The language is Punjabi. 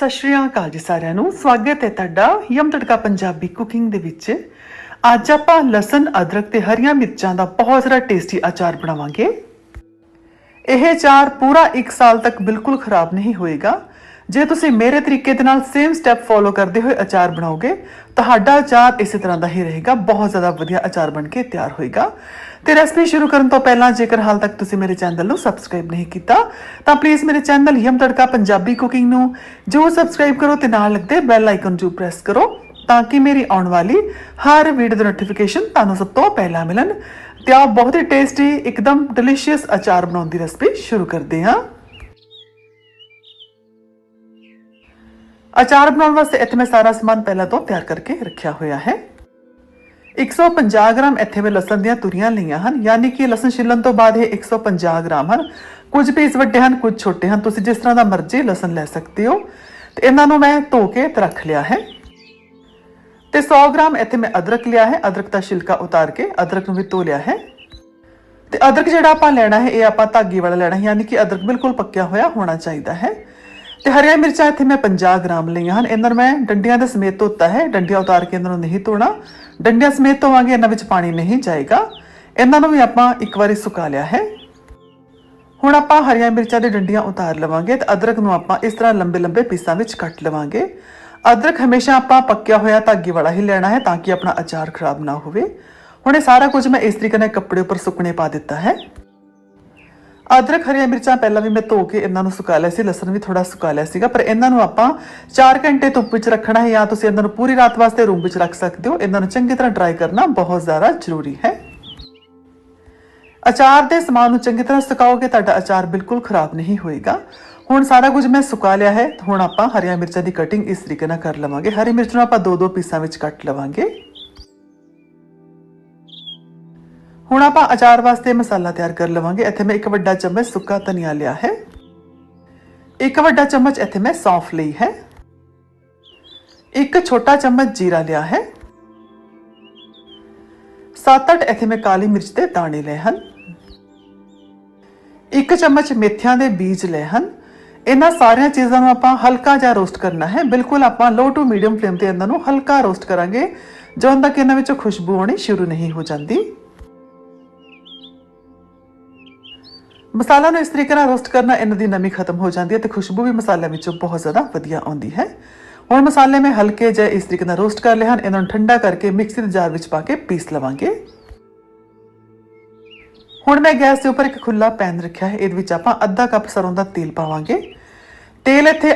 ਸਤਿ ਸ਼੍ਰੀ ਅਕਾਲ ਜੀ ਸਾਰਿਆਂ ਨੂੰ। ਸਵਾਗਤ ਹੈ ਤੁਹਾਡਾ ਯਮ ਤੜਕਾ ਪੰਜਾਬੀ ਕੁਕਿੰਗ ਦੇ ਵਿੱਚ। ਅੱਜ ਆਪਾਂ ਲਸਣ, ਅਦਰਕ ਤੇ ਹਰੀਆਂ ਮਿਰਚਾਂ ਦਾ ਬਹੁਤ ਸਾਰਾ ਟੇਸਟੀ ਅਚਾਰ ਬਣਾਵਾਂਗੇ। ਇਹ ਅਚਾਰ ਪੂਰਾ 1 ਸਾਲ ਤੱਕ ਬਿਲਕੁਲ ਖਰਾਬ ਨਹੀਂ ਹੋਏਗਾ। ਜੇ ਤੁਸੀਂ ਮੇਰੇ ਤਰੀਕੇ ਦੇ ਨਾਲ ਸੇਮ ਸਟੈਪ ਫੋਲੋ ਕਰਦੇ ਹੋਏ ਅਚਾਰ ਬਣਾਓਗੇ, ਤੁਹਾਡਾ ਅਚਾਰ ਇਸੇ ਤਰ੍ਹਾਂ ਦਾ ਹੀ ਰਹੇਗਾ, ਬਹੁਤ ਜ਼ਿਆਦਾ ਵਧੀਆ ਅਚਾਰ ਬਣ ਕੇ ਤਿਆਰ ਹੋਏਗਾ। ਤੇ ਰੈਸਪੀ ਸ਼ੁਰੂ ਕਰਨ ਤੋਂ ਪਹਿਲਾਂ ਜੇਕਰ ਹਾਲ ਤੱਕ ਤੁਸੀਂ ਮੇਰੇ ਚੈਨਲ ਨੂੰ ਸਬਸਕ੍ਰਾਈਬ ਨਹੀਂ ਕੀਤਾ, ਤਾਂ ਪਲੀਜ਼ ਮੇਰੇ ਚੈਨਲ ਯਮ ਤੜਕਾ ਪੰਜਾਬੀ ਕੁਕਿੰਗ ਨੂੰ ਜੋ ਸਬਸਕ੍ਰਾਈਬ ਕਰੋ ਤੇ ਨਾਲ ਲੱਗਦੇ ਬੈਲ ਆਈਕਨ ਨੂੰ ਪ੍ਰੈਸ ਕਰੋ, ਤਾਂ ਕਿ ਮੇਰੀ ਆਉਣ ਵਾਲੀ ਹਰ ਵੀਡੀਓ ਦੀ ਨੋਟੀਫਿਕੇਸ਼ਨ ਤੁਹਾਨੂੰ ਸਭ ਤੋਂ ਪਹਿਲਾਂ ਮਿਲਣ। ਤੇ ਆਪ ਬਹੁਤ ਹੀ ਟੇਸਟੀ ਇੱਕਦਮ ਡਿਲੀਸ਼ੀਅਸ ਅਚਾਰ ਬਣਾਉਣ ਦੀ ਰੈਸਪੀ ਸ਼ੁਰੂ ਕਰਦੇ ਹਾਂ। ਅਚਾਰ ਬਣਾਉਣ ਵਾਸਤੇ ਇੱਥੇ ਮੈਂ ਸਾਰਾ ਸਮਾਨ ਪਹਿਲਾਂ ਤੋਂ ਤਿਆਰ ਕਰਕੇ ਰੱਖਿਆ ਹੋਇਆ ਹੈ। 150 ਗ੍ਰਾਮ ਇੱਥੇ ਮੈਂ ਲਸਣ ਦੀਆਂ ਤੁਰੀਆਂ ਲਈਆਂ ਹਨ। ਯਾਨੀ ਕਿ ਲਸਣ ਛਿੱਲਣ ਤੋਂ ਬਾਅਦ ਇਹ 150 ਗ੍ਰਾਮ ਹਨ। ਕੁਝ ਪੀਸ ਵੱਡੇ ਹਨ, ਕੁਝ ਛੋਟੇ ਹਨ। ਤੁਸੀਂ ਜਿਸ ਤਰ੍ਹਾਂ ਦਾ ਮਰਜ਼ੀ ਲਸਣ ਲੈ ਸਕਦੇ ਹੋ। ਤੇ ਇਹਨਾਂ ਨੂੰ ਮੈਂ ਧੋ ਕੇ ਰੱਖ ਲਿਆ ਹੈ। ਤੇ 100 ਗ੍ਰਾਮ ਇੱਥੇ ਮੈਂ ਅਦਰਕ ਲਿਆ ਹੈ। ਅਦਰਕ ਦਾ ਛਿਲਕਾ ਉਤਾਰ ਕੇ ਅਦਰਕ ਨੂੰ ਵੀ ਧੋ ਲਿਆ ਹੈ। ਤੇ ਅਦਰਕ ਜਿਹੜਾ ਆਪਾਂ ਲੈਣਾ ਹੈ, ਇਹ ਆਪਾਂ ਧਾਗੇ ਵਾਲਾ ਲੈਣਾ ਹੈ। ਯਾਨੀ ਕਿ ਅਦਰਕ ਬਿਲਕੁਲ ਪੱਕਿਆ ਹੋਇਆ ਹੋਣਾ ਚਾਹੀਦਾ ਹੈ। ਤੇ ਹਰੀਆਂ ਮਿਰਚਾਂ ਇੱਥੇ ਮੈਂ 50 ਗ੍ਰਾਮ ਲਈਆਂ ਹਨ। ਇਹਨਾਂ ਨੂੰ ਮੈਂ ਡੰਡੀਆਂ ਦੇ ਸਮੇਤ ਧੋਤਾ ਹੈ। ਡੰਡੀਆਂ ਉਤਾਰ ਕੇ ਇਹਨਾਂ ਨੂੰ ਨਹੀਂ ਧੋਣਾ। ਡੰਡੀਆਂ ਸਮੇਤ ਧੋਵਾਂਗੇ, ਇਹਨਾਂ ਵਿੱਚ ਪਾਣੀ ਨਹੀਂ ਜਾਏਗਾ। ਇਹਨਾਂ ਨੂੰ ਵੀ ਆਪਾਂ ਇੱਕ ਵਾਰੀ ਸੁਕਾ ਲਿਆ ਹੈ। ਹੁਣ ਆਪਾਂ ਹਰੀਆਂ ਮਿਰਚਾਂ ਦੇ ਡੰਡੀਆਂ ਉਤਾਰ ਲਵਾਂਗੇ ਤੇ ਅਦਰਕ ਨੂੰ ਆਪਾਂ ਇਸ ਤਰ੍ਹਾਂ ਲੰਬੇ ਲੰਬੇ ਪੀਸਾਂ ਵਿੱਚ ਕੱਟ ਲਵਾਂਗੇ। ਅਦਰਕ ਹਮੇਸ਼ਾ ਆਪਾਂ ਪੱਕਿਆ ਹੋਇਆ ਧਾਗੇ ਵਾਲਾ ਹੀ ਲੈਣਾ ਹੈ ਤਾਂ ਕਿ ਆਪਣਾ ਅਚਾਰ ਖਰਾਬ ਨਾ ਹੋਵੇ। ਹੁਣ ਇਹ ਸਾਰਾ ਕੁਝ ਮੈਂ ਇਸ ਤਰੀਕੇ ਨਾਲ ਕੱਪੜੇ ਉੱਪਰ ਸੁੱਕਣੇ ਪਾ ਦਿੱਤਾ ਹੈ। ਅਦਰਕ, ਹਰੀਆਂ ਮਿਰਚਾਂ ਪਹਿਲਾਂ ਵੀ ਮੈਂ ਧੋ ਕੇ ਇਹਨਾਂ ਨੂੰ ਸੁਕਾ ਲਿਆ ਸੀ, ਲਸਣ ਵੀ ਥੋੜਾ ਸੁਕਾ ਲਿਆ ਸੀਗਾ, ਪਰ ਇਹਨਾਂ ਨੂੰ ਆਪਾਂ 4 ਘੰਟੇ ਧੁੱਪ ਵਿੱਚ ਰੱਖਣਾ ਹੈ ਜਾਂ ਤੁਸੀਂ ਇਹਨਾਂ ਨੂੰ ਪੂਰੀ ਰਾਤ ਵਾਸਤੇ ਰੂਮ ਵਿੱਚ ਰੱਖ ਸਕਦੇ ਹੋ। ਇਹਨਾਂ ਨੂੰ ਚੰਗੀ ਤਰ੍ਹਾਂ ਡਰਾਈ ਕਰਨਾ ਬਹੁਤ ਜ਼ਿਆਦਾ ਜ਼ਰੂਰੀ ਹੈ। ਅਚਾਰ ਦੇ ਸਮਾਨ ਨੂੰ ਚੰਗੀ ਤਰ੍ਹਾਂ ਸੁਕਾਓਗੇ, ਤੁਹਾਡਾ ਅਚਾਰ ਬਿਲਕੁਲ ਖਰਾਬ ਨਹੀਂ ਹੋਏਗਾ। ਹੁਣ ਸਾਰਾ ਕੁਝ ਮੈਂ ਸੁਕਾ ਲਿਆ ਹੈ। ਹੁਣ ਆਪਾਂ ਹਰੀਆਂ ਮਿਰਚਾਂ ਦੀ ਕਟਿੰਗ ਇਸ ਤਰੀਕੇ ਨਾਲ ਕਰ ਲਵਾਂਗੇ। ਹਰੀ ਮਿਰਚ ਨੂੰ ਆਪਾਂ ਦੋ ਦੋ ਪੀਸਾਂ ਵਿੱਚ ਕੱਟ ਲਵਾਂਗੇ। ਹੁਣ ਆਪਾਂ ਅਚਾਰ ਵਾਸਤੇ ਮਸਾਲਾ ਤਿਆਰ ਕਰ ਲਵਾਂਗੇ। ਇੱਥੇ ਮੈਂ ਇੱਕ ਵੱਡਾ ਚਮਚ ਸੁੱਕਾ ਧਨੀਆ ਲਿਆ ਹੈ। ਇੱਕ ਵੱਡਾ ਚਮਚ ਇੱਥੇ ਮੈਂ ਸੌਂਫ ਲਈ ਹੈ। ਇੱਕ ਛੋਟਾ ਚਮਚ ਜੀਰਾ ਲਿਆ ਹੈ। 7-8 ਇੱਥੇ ਮੈਂ ਕਾਲੀ ਮਿਰਚ ਦੇ ਦਾਣੇ ਲਏ ਹਨ। ਇੱਕ ਚਮਚ ਮੇਥਿਆਂ ਦੇ ਬੀਜ ਲਏ ਹਨ। ਇਹਨਾਂ ਸਾਰੀਆਂ ਚੀਜ਼ਾਂ ਨੂੰ ਆਪਾਂ ਹਲਕਾ ਜਿਹਾ ਰੋਸਟ ਕਰਨਾ ਹੈ। ਬਿਲਕੁਲ ਆਪਾਂ ਲੋ ਟੂ ਮੀਡੀਅਮ ਫਲੇਮ ਤੇ ਇਹਨਾਂ ਨੂੰ ਹਲਕਾ ਰੋਸਟ ਕਰਾਂਗੇ। ਜਦੋਂ ਤੱਕ ਇਹਨਾਂ ਵਿੱਚੋਂ ਖੁਸ਼ਬੂ ਆਉਣੀ ਸ਼ੁਰੂ ਨਹੀਂ ਹੋ ਜਾਂਦੀ। ਮਸਾਲਾ ਨੂੰ ਇਸ ਤਰੀਕੇ ਨਾਲ ਰੋਸਟ ਕਰਨਾ ਇਹਨਾਂ ਦੀ ਨਮੀ ਖਤਮ ਹੋ ਜਾਂਦੀ ਹੈ ਤੇ ਖੁਸ਼ਬੂ ਵੀ ਮਸਾਲਿਆਂ ਵਿੱਚੋਂ ਬਹੁਤ ਜ਼ਿਆਦਾ ਵਧੀਆ ਆਉਂਦੀ ਹੈ। ਹੁਣ ਮਸਾਲੇ ਮੈਂ ਹਲਕੇ ਜਿਹੇ ਇਸ ਤਰੀਕੇ ਨਾਲ ਰੋਸਟ ਕਰ ਲਏ ਹਨ, ਇਹਨਾਂ ਨੂੰ ਠੰਡਾ ਕਰਕੇ ਮਿਕਸੀ ਦੇ ਜਾਰ ਵਿੱਚ ਪਾ ਕੇ ਪੀਸ ਲਵਾਂਗੇ। ਹੁਣ ਮੈਂ ਗੈਸ ਦੇ ਉੱਪਰ ਇੱਕ ਖੁੱਲਾ ਪੈਨ ਰੱਖਿਆ ਹੈ, ਇਹਦੇ ਵਿੱਚ ਆਪਾਂ ਅੱਧਾ ਕੱਪ ਸਰੋਂ ਦਾ ਤੇਲ ਪਾਵਾਂਗੇ। ਤੇਲ ਇੱਥੇ